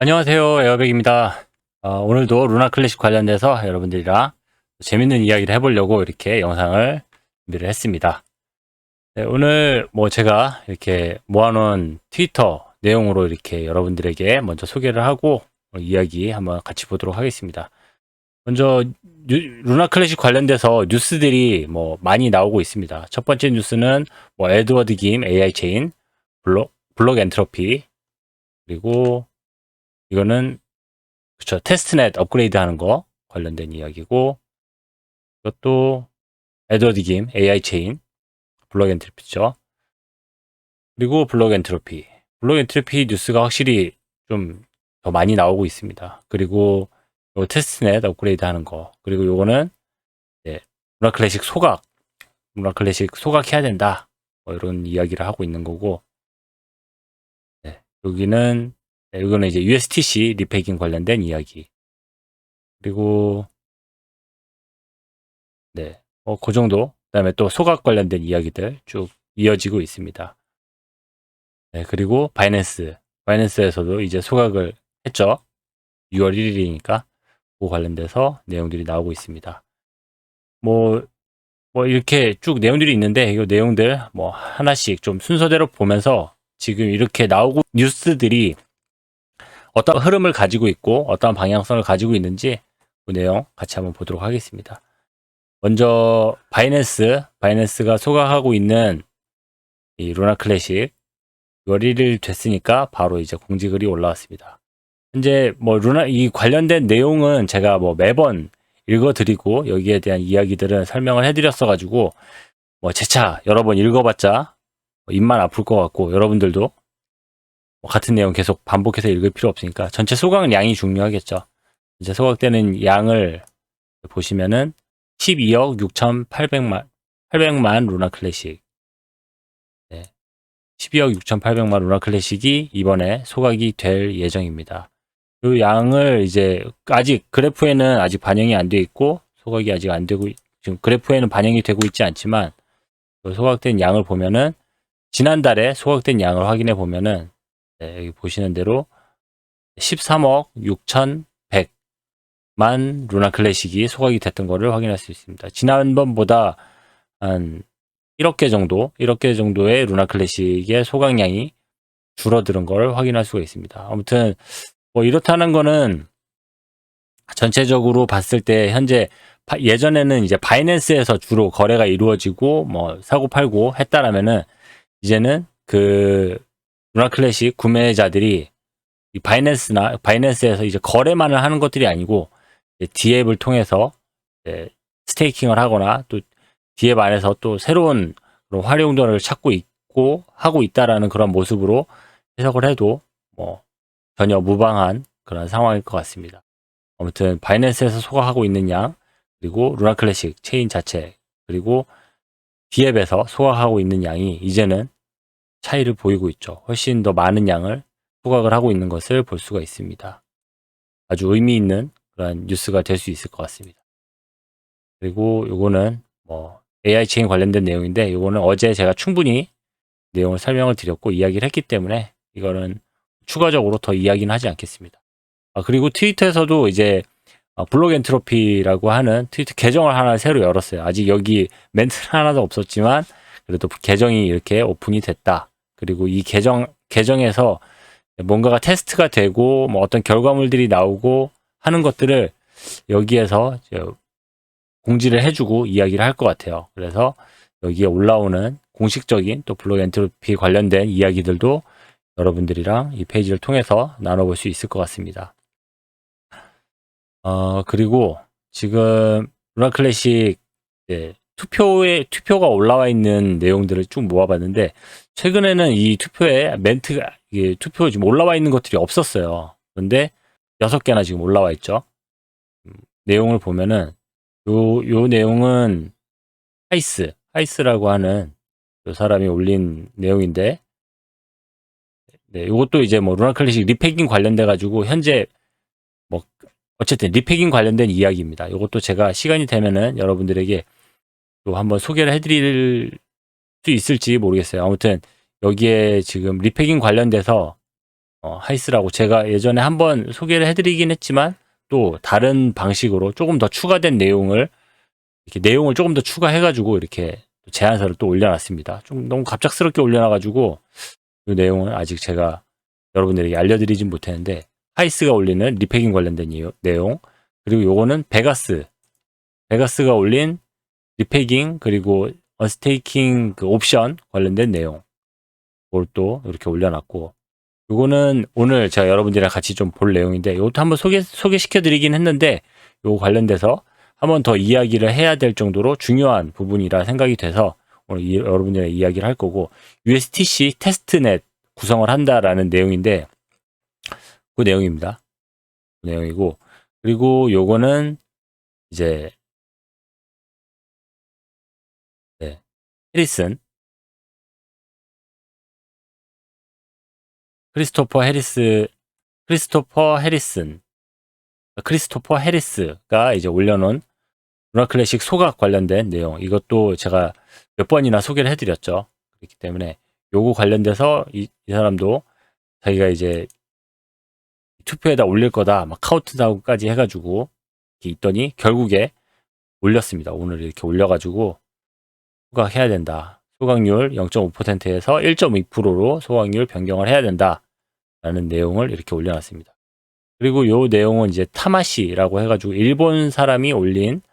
안녕하세요. 에어백입니다. 어, 오늘도 루나 클래식 관련돼서 여러분들이랑 재밌는 이야기를 해보려고 이렇게 영상을 준비를 했습니다. 네, 오늘 뭐 제가 이렇게 모아놓은 트위터 내용으로 이렇게 여러분들에게 먼저 소개를 하고 이야기 한번 같이 보도록 하겠습니다. 먼저 뉴- 루나 클래식 관련돼서 뉴스들이 뭐 많이 나오고 있습니다. 첫 번째 뉴스는 뭐 에드워드 김 AI 체인, 블록, 블록 엔트로피, 그리고 이거는 그쵸 테스트넷 업그레이드 하는 거 관련된 이야기고 이것도 에드워드 김 AI 체인 블록 엔트로피죠. 그리고 블록 엔트로피 블록 엔트로피 뉴스가 확실히 좀 더 많이 나오고 있습니다. 그리고 요 테스트넷 업그레이드 하는 거 그리고 요거는 이제 문화 클래식 소각 문화 클래식 소각 해야 된다 뭐 이런 이야기를 하고 있는 거고 네, 여기는 네, 이거는 이제 USTC 리패깅 관련된 이야기. 그리고 네, 어, 그 정도. 그다음에 또 소각 관련된 이야기들 쭉 이어지고 있습니다. 네, 그리고 바이낸스, 바이낸스에서도 이제 소각을 했죠. 6월 1일이니까 그 관련돼서 내용들이 나오고 있습니다. 뭐, 뭐 이렇게 쭉 내용들이 있는데 이 내용들 뭐 하나씩 좀 순서대로 보면서 지금 이렇게 나오고 뉴스들이 어떤 흐름을 가지고 있고 어떤 방향성을 가지고 있는지 그 내용 같이 한번 보도록 하겠습니다. 먼저 바이낸스, 바이낸스가 소각하고 있는 이 루나 클래식 6월 1일 됐으니까 바로 이제 공지글이 올라왔습니다. 현재 뭐 루나 이 관련된 내용은 제가 뭐 매번 읽어드리고 여기에 대한 이야기들은 설명을 해드렸어 가지고 뭐 재차 여러 번 읽어봤자 뭐 입만 아플 것 같고 여러분들도 뭐 같은 내용 계속 반복해서 읽을 필요 없으니까 전체 소각 양이 중요하겠죠. 이제 소각되는 양을 보시면은 12억 6,800만 800만 루나 클래식. 네. 12억 6,800만 루나 클래식이 이번에 소각이 될 예정입니다. 그 양을 이제 아직 그래프에는 아직 반영이 안 돼 있고 소각이 아직 안 되고 있- 지금 그래프에는 반영이 되고 있지 않지만 그 소각된 양을 보면은 지난달에 소각된 양을 확인해 보면은 네, 여기 보시는 대로 13억 6,100만 루나 클래식이 소각이 됐던 거를 확인할 수 있습니다. 지난번보다 한 1억 개 정도, 1억 개 정도의 루나 클래식의 소각량이 줄어드는 걸 확인할 수가 있습니다. 아무튼 뭐 이렇다는 거는 전체적으로 봤을 때 현재 바- 예전에는 이제 바이낸스에서 주로 거래가 이루어지고 뭐 사고 팔고 했다라면은 이제는 그 루나 클래식 구매자들이 이 바이낸스나 바이낸스에서 이제 거래만을 하는 것들이 아니고 디앱을 통해서 스테이킹을 하거나 또 디앱 안에서 또 새로운 활용도를 찾고 있고 하고 있다라는 그런 모습으로 해석을 해도 뭐 전혀 무방한 그런 상황일 것 같습니다. 아무튼 바이낸스에서 소각하고 있는 양 그리고 루나 클래식 체인 자체 그리고 디앱에서 소각하고 있는 양이 이제는 차이를 보이고 있죠. 훨씬 더 많은 양을 소각을 하고 있는 것을 볼 수가 있습니다. 아주 의미 있는 그런 뉴스가 될 수 있을 것 같습니다. 그리고 요거는 뭐 AI 체인 관련된 내용인데 요거는 어제 제가 충분히 내용을 설명을 드렸고 이야기를 했기 때문에 이거는 추가적으로 더 이야기는 하지 않겠습니다. 아, 그리고 트위터에서도 이제 어, 블록 엔트로피라고 하는 트위터 계정을 하나 새로 열었어요. 아직 여기 멘트는 하나도 없었지만 그래도 계정이 이렇게 오픈이 됐다. 그리고 이 계정 계정에서 뭔가가 테스트가 되고 뭐 어떤 결과물들이 나오고 하는 것들을 여기에서 공지를 해주고 이야기를 할 것 같아요. 그래서 여기에 올라오는 공식적인 또 블록 엔트로피 관련된 이야기들도 여러분들이랑 이 페이지를 통해서 나눠볼 수 있을 것 같습니다. 어, 그리고 지금 루나 클래식 네, 투표에 투표가 올라와 있는 내용들을 쭉 모아봤는데 최근에는 이 투표에 멘트가 이게 투표 지금 올라와 있는 것들이 없었어요. 그런데 여섯 개나 지금 올라와 있죠. 음, 내용을 보면은 요, 요 내용은 하이스, 하이스라고 하는 요 사람이 올린 내용인데 네, 이것도 이제 뭐 루나 클래식 리패깅 관련돼 가지고 현재 뭐 어쨌든 리패깅 관련된 이야기입니다. 이것도 제가 시간이 되면은 여러분들에게 또 한번 소개를 해드릴 수도 있을지 모르겠어요. 아무튼 여기에 지금 리패깅 관련돼서 어, 하이스라고 제가 예전에 한번 소개를 해드리긴 했지만 또 다른 방식으로 조금 더 추가된 내용을 이렇게 내용을 조금 더 추가해가지고 이렇게 제안서를 또 올려놨습니다. 좀 너무 갑작스럽게 올려놔가지고 그 내용을 아직 제가 여러분들에게 알려드리진 못했는데 하이스가 올리는 리패깅 관련된 이유- 내용 그리고 요거는 베가스. 베가스가 올린 리패깅 그리고 언스테이킹 그 옵션 관련된 내용. 그걸 또 이렇게 올려놨고. 요거는 오늘 제가 여러분들이랑 같이 좀 볼 내용인데 이것도 한번 소개 소개시켜 드리긴 했는데 요 관련돼서 한번 더 이야기를 해야 될 정도로 중요한 부분이라 생각이 돼서 오늘 이- 여러분들의 이야기를 할 거고 USTC 테스트넷 구성을 한다라는 내용인데 그 내용입니다. 그 내용이고 그리고 요거는 이제 네, 해리슨 크리스토퍼 해리스 크리스토퍼 해리슨 크리스토퍼 해리스가 이제 올려놓은 루나 클래식 소각 관련된 내용 이것도 제가 몇 번이나 소개를 해드렸죠. 그렇기 때문에 요거 관련돼서 이, 이 사람도 자기가 이제 투표에다 올릴 거다 막 카운트다운까지 해가지고 있더니 결국에 올렸습니다. 오늘 이렇게 올려가지고 소각해야 된다. 소각률 0.5%에서 1.2%로 소각률 변경을 해야 된다 라는 내용을 이렇게 올려놨습니다. 그리고 요 내용은 이제 타마시라고 해가지고 일본 사람이 올린 그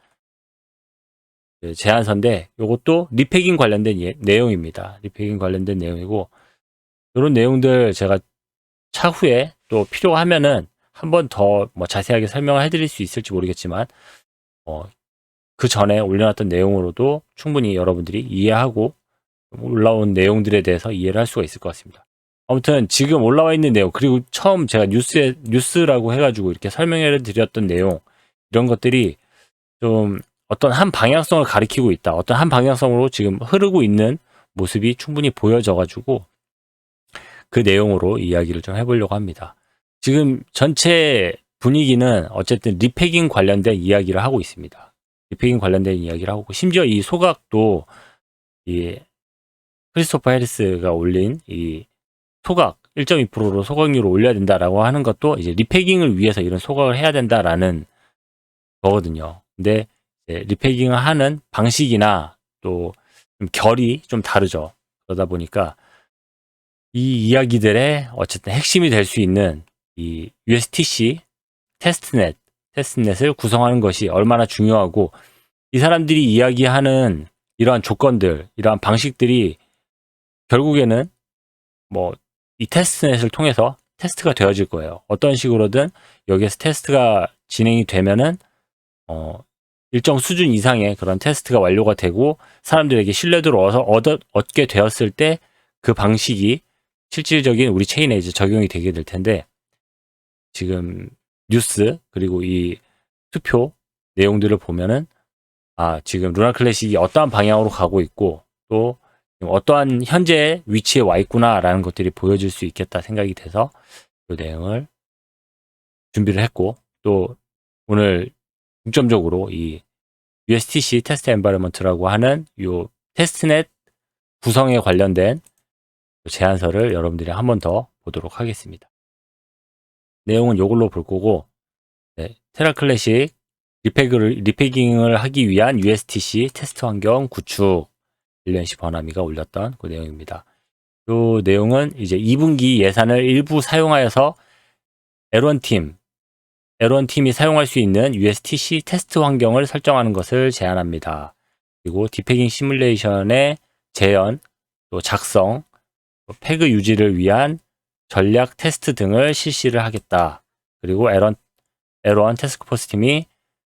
제안서인데 요것도 리패깅 관련된 예- 내용입니다. 리패깅 관련된 내용이고 이런 내용들 제가 차후에 또 필요하면은 한 번 더 뭐 자세하게 설명을 해드릴 수 있을지 모르겠지만 어, 그 전에 올려놨던 내용으로도 충분히 여러분들이 이해하고 올라온 내용들에 대해서 이해를 할 수가 있을 것 같습니다. 아무튼 지금 올라와 있는 내용 그리고 처음 제가 뉴스에 뉴스라고 해가지고 이렇게 설명을 드렸던 내용 이런 것들이 좀 어떤 한 방향성을 가리키고 있다. 어떤 한 방향성으로 지금 흐르고 있는 모습이 충분히 보여져가지고 그 내용으로 이야기를 좀 해보려고 합니다. 지금 전체 분위기는 어쨌든 리패깅 관련된 이야기를 하고 있습니다. 리패깅 관련된 이야기를 하고 심지어 이 소각도 이 크리스토퍼 해리스가 올린 이 소각 1.2%로 소각률을 올려야 된다라고 하는 것도 이제 리패깅을 위해서 이런 소각을 해야 된다라는 거거든요. 근데 리패깅을 하는 방식이나 또 좀 결이 좀 다르죠. 그러다 보니까 이 이야기들의 어쨌든 핵심이 될 수 있는 이 USTC 테스트넷, 테스트넷을 구성하는 것이 얼마나 중요하고 이 사람들이 이야기하는 이러한 조건들, 이러한 방식들이 결국에는 뭐 이 테스트넷을 통해서 테스트가 되어질 거예요. 어떤 식으로든 여기에서 테스트가 진행이 되면은 어 일정 수준 이상의 그런 테스트가 완료가 되고 사람들에게 신뢰도를 얻어, 얻게 되었을 때 그 방식이 실질적인 우리 체인에 이제 적용이 되게 될 텐데 지금 뉴스 그리고 이 투표 내용들을 보면은 아 지금 루나 클래식이 어떠한 방향으로 가고 있고 또 어떠한 현재 위치에 와 있구나라는 것들이 보여줄 수 있겠다 생각이 돼서 그 내용을 준비를 했고 또 오늘 중점적으로 이 USTC 테스트 엔바이러먼트라고 하는 요 테스트넷 구성에 관련된 제안서를 여러분들이 한 번 더 보도록 하겠습니다. 내용은 이걸로 볼 거고 네, 테라 클래식 리패그를, 리패깅을 하기 위한 USTC 테스트 환경 구축 일련시 번화미가 올렸던 그 내용입니다. 이 내용은 이제 2분기 예산을 일부 사용하여서 L1 팀, L1 팀이 사용할 수 있는 USTC 테스트 환경을 설정하는 것을 제안합니다. 그리고 디패깅 시뮬레이션의 재현, 또 작성, 또 패그 유지를 위한 전략 테스트 등을 실시를 하겠다. 그리고 L1, L1 테스크포스 팀이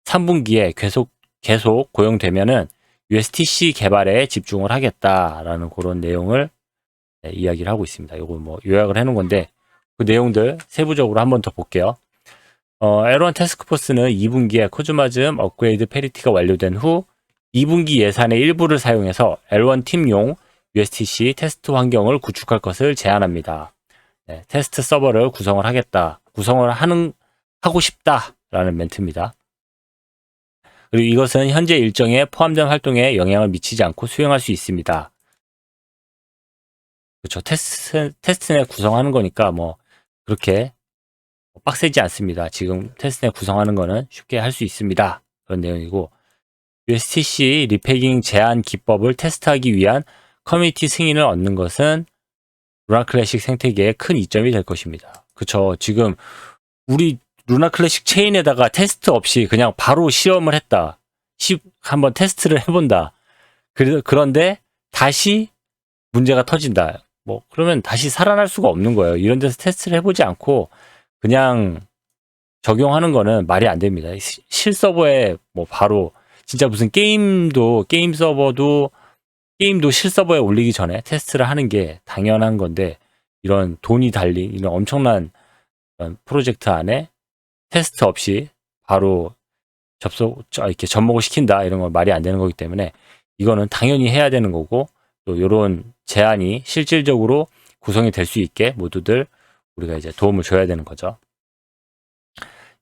3분기에 계속 계속 고용되면은 USTC 개발에 집중을 하겠다라는 그런 내용을 네, 이야기를 하고 있습니다. 이거 뭐 요약을 해놓은 건데 그 내용들 세부적으로 한 번 더 볼게요. 어, L1 테스크포스는 2분기에 코즈마즘 업그레이드 페리티가 완료된 후 2분기 예산의 일부를 사용해서 L1 팀용 USTC 테스트 환경을 구축할 것을 제안합니다. 네, 테스트 서버를 구성을 하겠다. 구성을 하는 하고 싶다 라는 멘트입니다. 그리고 이것은 현재 일정에 포함된 활동에 영향을 미치지 않고 수행할 수 있습니다. 그렇죠. 테스트, 테스트넷 구성하는 거니까 뭐 그렇게 빡세지 않습니다. 지금 테스트넷 구성하는 거는 쉽게 할 수 있습니다. 그런 내용이고 USTC 리패깅 제한 기법을 테스트하기 위한 커뮤니티 승인을 얻는 것은 루나 클래식 생태계의 큰 이점이 될 것입니다. 그쵸. 지금 우리 루나 클래식 체인에다가 테스트 없이 그냥 바로 시험을 했다. 시, 한번 테스트를 해본다. 그래, 그런데 다시 문제가 터진다. 뭐, 그러면 다시 살아날 수가 없는 거예요. 이런 데서 테스트를 해보지 않고 그냥 적용하는 거는 말이 안 됩니다. 시- 실서버에 뭐 바로 진짜 무슨 게임도, 게임 서버도 게임도 실서버에 올리기 전에 테스트를 하는 게 당연한 건데 이런 돈이 달린 이런 엄청난 프로젝트 안에 테스트 없이 바로 접속 저- 이렇게 접목을 시킨다 이런 건 말이 안 되는 거기 때문에 이거는 당연히 해야 되는 거고 또 이런 제안이 실질적으로 구성이 될 수 있게 모두들 우리가 이제 도움을 줘야 되는 거죠.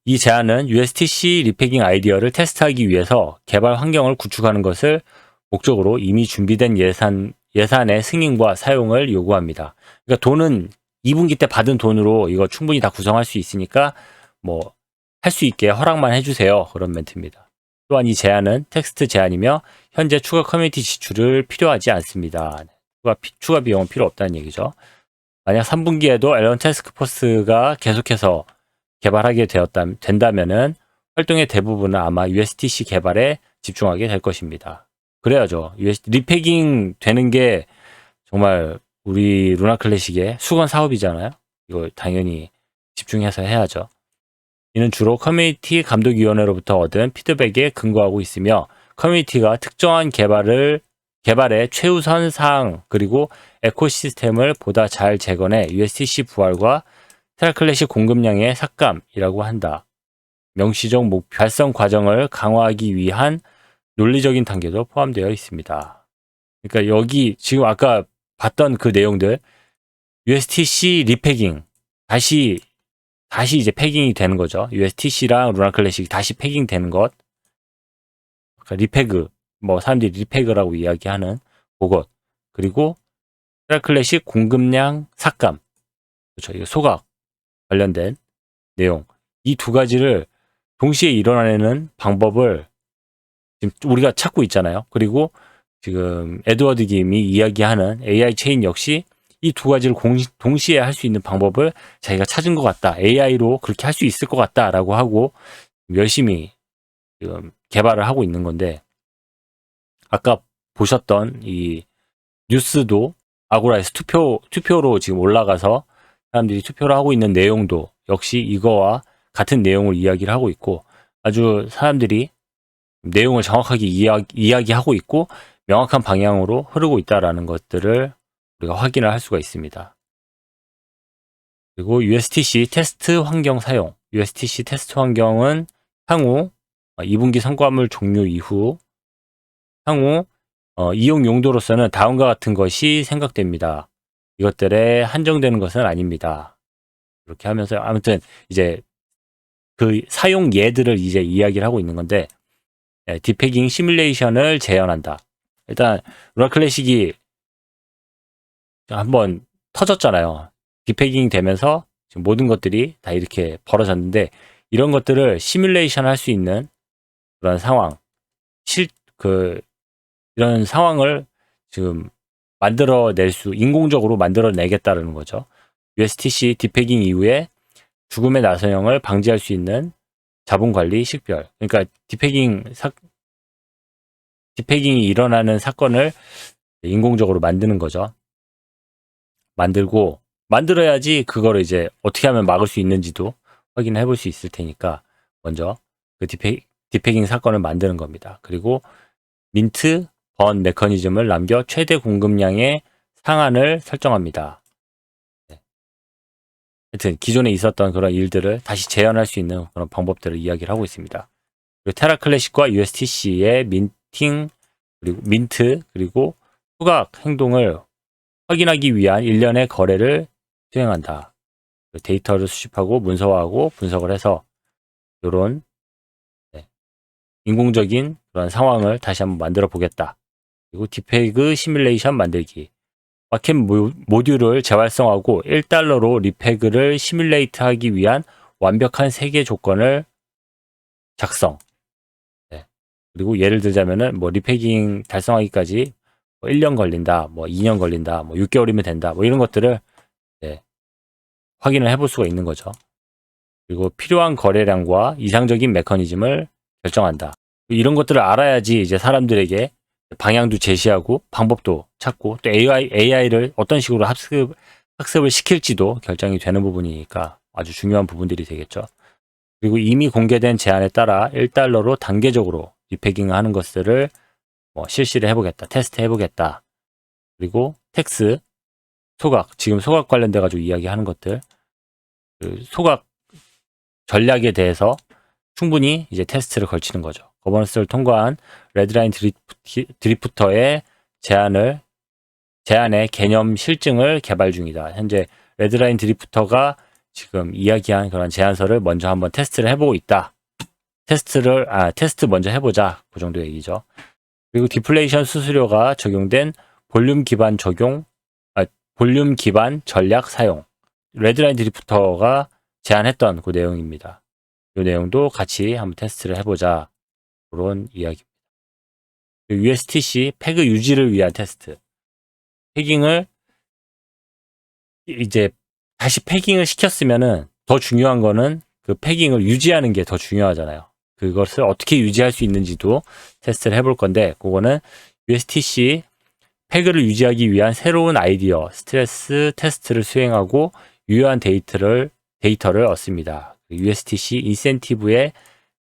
이 제안은 USTC 리패깅 아이디어를 테스트하기 위해서 개발 환경을 구축하는 것을 목적으로 이미 준비된 예산 예산의 승인과 사용을 요구합니다. 그러니까 돈은 2분기 때 받은 돈으로 이거 충분히 다 구성할 수 있으니까 뭐 할 수 있게 허락만 해주세요. 그런 멘트입니다. 또한 이 제안은 텍스트 제안이며 현재 추가 커뮤니티 지출을 필요하지 않습니다. 추가, 피- 추가 비용은 필요 없다는 얘기죠. 만약 3분기에도 앨런 테스크포스가 계속해서 개발하게 되었다, 된다면은 활동의 대부분은 아마 USTC 개발에 집중하게 될 것입니다. 그래야죠. 리패깅 되는 게 정말 우리 루나 클래식의 수건 사업이잖아요. 이거 당연히 집중해서 해야죠. 이는 주로 커뮤니티 감독위원회로부터 얻은 피드백에 근거하고 있으며 커뮤니티가 특정한 개발을 개발의 최우선 사항 그리고 에코시스템을 보다 잘 재건해 USTC 부활과 테라클래식 공급량의 삭감이라고 한다. 명시적 목표 달성 과정을 강화하기 위한 논리적인 단계도 포함되어 있습니다. 그러니까 여기 지금 아까 봤던 그 내용들 USTC 리패깅 다시 다시 이제 패깅이 되는 거죠. USTC랑 루나 클래식 다시 패깅 되는 것. 리패그 뭐 사람들이 리패그라고 이야기하는 그것 그리고 테라 클래식 공급량 삭감 그렇죠. 소각 관련된 내용 이 두 가지를 동시에 일어나는 방법을 지금 우리가 찾고 있잖아요. 그리고 지금 에드워드 김이 이야기하는 AI 체인 역시 이 두 가지를 공- 동시에 할 수 있는 방법을 자기가 찾은 것 같다. AI로 그렇게 할 수 있을 것 같다라고 하고 열심히 지금 개발을 하고 있는 건데 아까 보셨던 이 뉴스도 아고라에서 투표 투표로 지금 올라가서 사람들이 투표를 하고 있는 내용도 역시 이거와 같은 내용을 이야기를 하고 있고 아주 사람들이 내용을 정확하게 이야, 이야기하고 있고 명확한 방향으로 흐르고 있다라는 것들을 우리가 확인을 할 수가 있습니다. 그리고 USTC 테스트 환경 사용. USTC 테스트 환경은 향후 2분기 성과물 종료 이후 향후 어, 이용 용도로서는 다음과 같은 것이 생각됩니다. 이것들에 한정되는 것은 아닙니다. 이렇게 하면서 아무튼 이제 그 사용 예들을 이제 이야기를 하고 있는 건데 예, 디패깅 시뮬레이션을 재현한다. 일단 루나 클래식이 한번 터졌잖아요. 디패깅 되면서 지금 모든 것들이 다 이렇게 벌어졌는데 이런 것들을 시뮬레이션 할 수 있는 그런 상황, 실, 그, 이런 상황을 지금 만들어낼 수, 인공적으로 만들어내겠다는 거죠. USTC 디패깅 이후에 죽음의 나선형을 방지할 수 있는 자본 관리 식별. 그러니까 디패깅 사, 디패깅이 일어나는 사건을 인공적으로 만드는 거죠. 만들고 만들어야지 그거를 이제 어떻게 하면 막을 수 있는지도 확인해 볼 수 있을 테니까 먼저 그 디패, 디패깅 사건을 만드는 겁니다. 그리고 민트 번 메커니즘을 남겨 최대 공급량의 상한을 설정합니다. 네. 하여튼 기존에 있었던 그런 일들을 다시 재현할 수 있는 그런 방법들을 이야기를 하고 있습니다. 그리고 테라 클래식과 USTC의 민팅 그리고 민트 그리고 후각 행동을 확인하기 위한 일련의 거래를 수행한다. 데이터를 수집하고 문서화하고 분석을 해서 이런 네, 인공적인 그런 상황을 다시 한번 만들어 보겠다. 그리고 디페이그 시뮬레이션 만들기. 마켓 모- 모듈을 재활성하고 1달러로 리페그를 시뮬레이트 하기 위한 완벽한 세개 조건을 작성. 네. 그리고 예를 들자면은 뭐 리패깅 달성하기까지 뭐 1년 걸린다, 뭐 2년 걸린다, 뭐 6개월이면 된다, 뭐 이런 것들을 네, 확인을 해볼 수가 있는 거죠. 그리고 필요한 거래량과 이상적인 메커니즘을 결정한다. 이런 것들을 알아야지 이제 사람들에게 방향도 제시하고 방법도 찾고 또 AI, AI를 어떤 식으로 학습, 학습을 시킬지도 결정이 되는 부분이니까 아주 중요한 부분들이 되겠죠. 그리고 이미 공개된 제안에 따라 1달러로 단계적으로 리패깅을 하는 것들을 뭐 실시를 해보겠다, 테스트 해보겠다. 그리고 텍스, 소각, 지금 소각 관련돼 가지고 이야기하는 것들, 그 소각 전략에 대해서 충분히 이제 테스트를 걸치는 거죠. 거버넌스를 통과한 레드라인 드리프트, 드리프 터의 제안을 제안의 개념 실증을 개발 중이다. 현재 레드라인 드리프터가 지금 이야기한 그런 제안서를 먼저 한번 테스트를 해보고 있다. 테스트를 아 테스트 먼저 해보자 그 정도 얘기죠. 그리고 디플레이션 수수료가 적용된 볼륨 기반 적용 아 볼륨 기반 전략 사용 레드라인 드리프터가 제안했던 그 내용입니다. 이 내용도 같이 한번 테스트를 해보자 그런 이야기입니다. USTC 패그 유지를 위한 테스트. 패깅을 이제 다시 패깅을 시켰으면은 더 중요한 거는 그 패깅을 유지하는 게 더 중요하잖아요. 그것을 어떻게 유지할 수 있는지도 테스트를 해볼 건데 그거는 USTC 패그를 유지하기 위한 새로운 아이디어 스트레스 테스트를 수행하고 유효한 데이터를 데이터를 얻습니다. USTC 인센티브의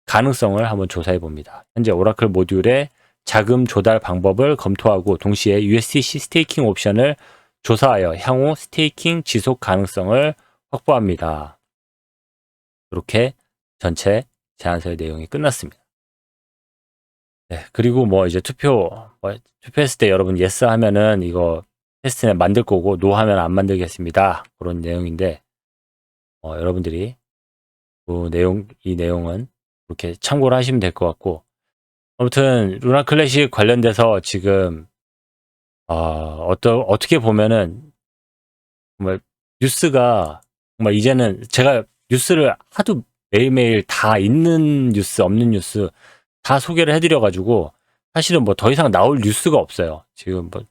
가능성을 한번 조사해 봅니다. 현재 오라클 모듈의 자금 조달 방법을 검토하고 동시에 USTC 스테이킹 옵션을 조사하여 향후 스테이킹 지속 가능성을 확보합니다. 이렇게 전체 제안서의 내용이 끝났습니다. 네, 그리고 뭐 이제 투표, 뭐 투표했을 때 여러분 예스 하면은 이거 테스트는 만들 거고 노 하면 안 만들겠습니다. 그런 내용인데 어, 여러분들이 그 내용 이 내용은 이렇게 참고를 하시면 될 것 같고 아무튼 루나 클래식 관련돼서 지금 어, 어떠, 어떻게 보면은 정말 뉴스가 정말 이제는 제가 뉴스를 하도 매일매일 다 있는 뉴스 없는 뉴스 다 소개를 해드려가지고 사실은 뭐 더 이상 나올 뉴스가 없어요. 지금 뭐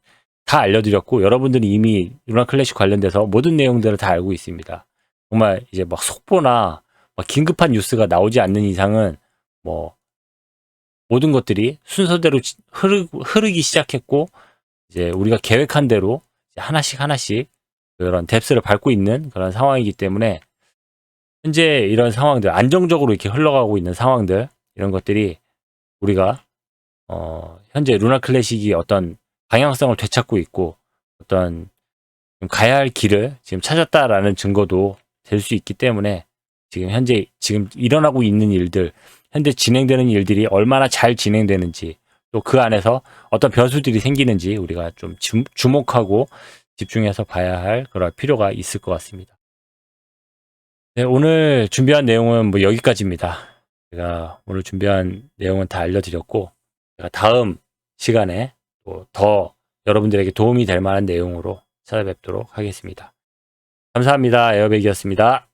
다 알려드렸고 여러분들이 이미 루나 클래식 관련돼서 모든 내용들을 다 알고 있습니다. 정말 이제 막 속보나 막 긴급한 뉴스가 나오지 않는 이상은 뭐 모든 것들이 순서대로 지- 흐르, 흐르기 시작했고 이제 우리가 계획한 대로 하나씩 하나씩 그런 뎁스를 밟고 있는 그런 상황이기 때문에 현재 이런 상황들 안정적으로 이렇게 흘러가고 있는 상황들 이런 것들이 우리가 어 현재 루나 클래식이 어떤 방향성을 되찾고 있고 어떤 좀 가야 할 길을 지금 찾았다라는 증거도 될 수 있기 때문에 지금 현재 지금 일어나고 있는 일들 현재 진행되는 일들이 얼마나 잘 진행되는지 또 그 안에서 어떤 변수들이 생기는지 우리가 좀 주- 주목하고 집중해서 봐야 할 그럴 필요가 있을 것 같습니다. 네, 오늘 준비한 내용은 뭐 여기까지입니다. 제가 오늘 준비한 내용은 다 알려드렸고 제가 다음 시간에 또 더 여러분들에게 도움이 될 만한 내용으로 찾아뵙도록 하겠습니다. 감사합니다. 에어백이었습니다.